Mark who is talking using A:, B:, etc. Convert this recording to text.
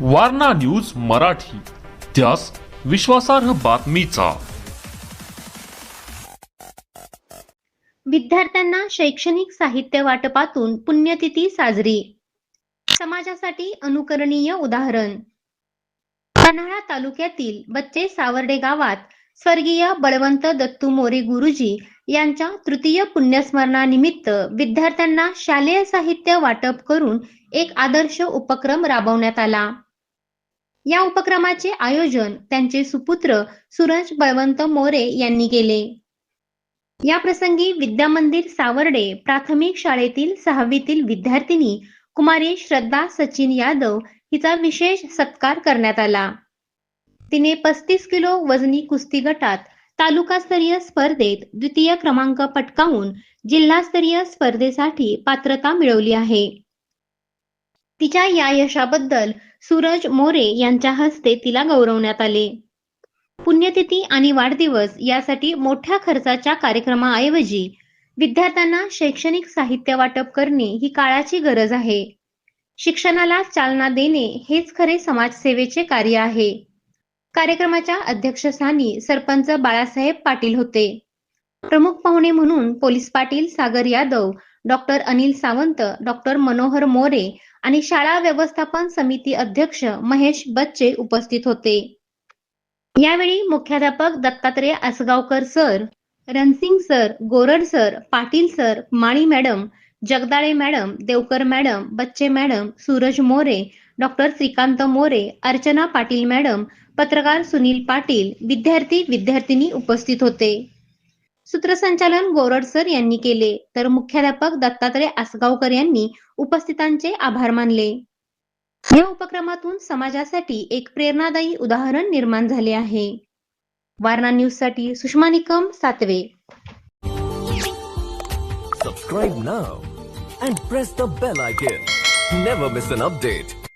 A: Warna news Marathi. त्यास विश्वासार्ह बातमीचा.
B: विद्यार्थ्यांना शैक्षणिक साहित्य वाटपातून पुण्यतिथी साजरी. समाजासाठी अनुकरणीय उदाहरण. पन्हाळा तालुक्यातील बच्चे सावर्डे गावात स्वर्गीय बळवंत दत्तू मोरे गुरुजी यांच्या तृतीय पुण्यस्मरणानिमित्त विद्यार्थ्यांना शालेय साहित्य वाटप करून एक आदर्श उपक्रम राबवण्यात आला. या उपक्रमाचे आयोजन त्यांचे सुपुत्र सूरज बळवंत मोरे यांनी केले. या प्रसंगी विद्यामंदिर सावर्डे प्राथमिक शाळेतील सहावीतील विद्यार्थिनी कुमारी श्रद्धा सचिन यादव हिचा विशेष सत्कार करण्यात आला. तिने पस्तीस किलो वजनी कुस्ती गटात तालुकास्तरीय स्पर्धेत द्वितीय क्रमांक पटकावून जिल्हास्तरीय स्पर्धेसाठी पात्रता मिळवली आहे. तिच्या या यशाबद्दल सूरज मोरे यांच्या हस्ते तिला गौरवण्यात आले. पुण्यतिथी आणि वाढदिवस यासाठी मोठ्या खर्चाच्या कार्यक्रमाऐवजी विद्यार्थ्यांना शैक्षणिक साहित्य वाटप करणे ही काळाची गरज आहे. शिक्षणाला चालना देणे हेच खरे समाजसेवेचे कार्य आहे. कार्यक्रमाच्या अध्यक्षस्थानी सरपंच बाळासाहेब पाटील होते. प्रमुख पाहुणे म्हणून police Patil Sagar Yadav doctor Anil Sawant doctor Manohar More आणि शाळा व्यवस्थापन समिती अध्यक्ष महेश बच्चे उपस्थित होते. यावेळी मुख्याध्यापक Dattatray Asgaonkar sir Ransing sir Gorad sir Patil sir Mali madam Jagdale madam Devkar madam Bachche madam Suraj More doctor Shrikant More Archana Patil madam पत्रकार सुनील पाटील विद्यार्थी विद्यार्थिनी उपस्थित होते. सूत्रसंचालन गोरड सर यांनी केले. तर मुख्याध्यापक दत्तात्रय आसगावकर यांनी उपस्थितांचे आभार मानले. या उपक्रमातून समाजासाठी एक प्रेरणादायी उदाहरण निर्माण झाले आहे. वारणा न्यूजसाठी Sushma Nikam Satve.
C: Subscribe now and press the bell icon never miss an update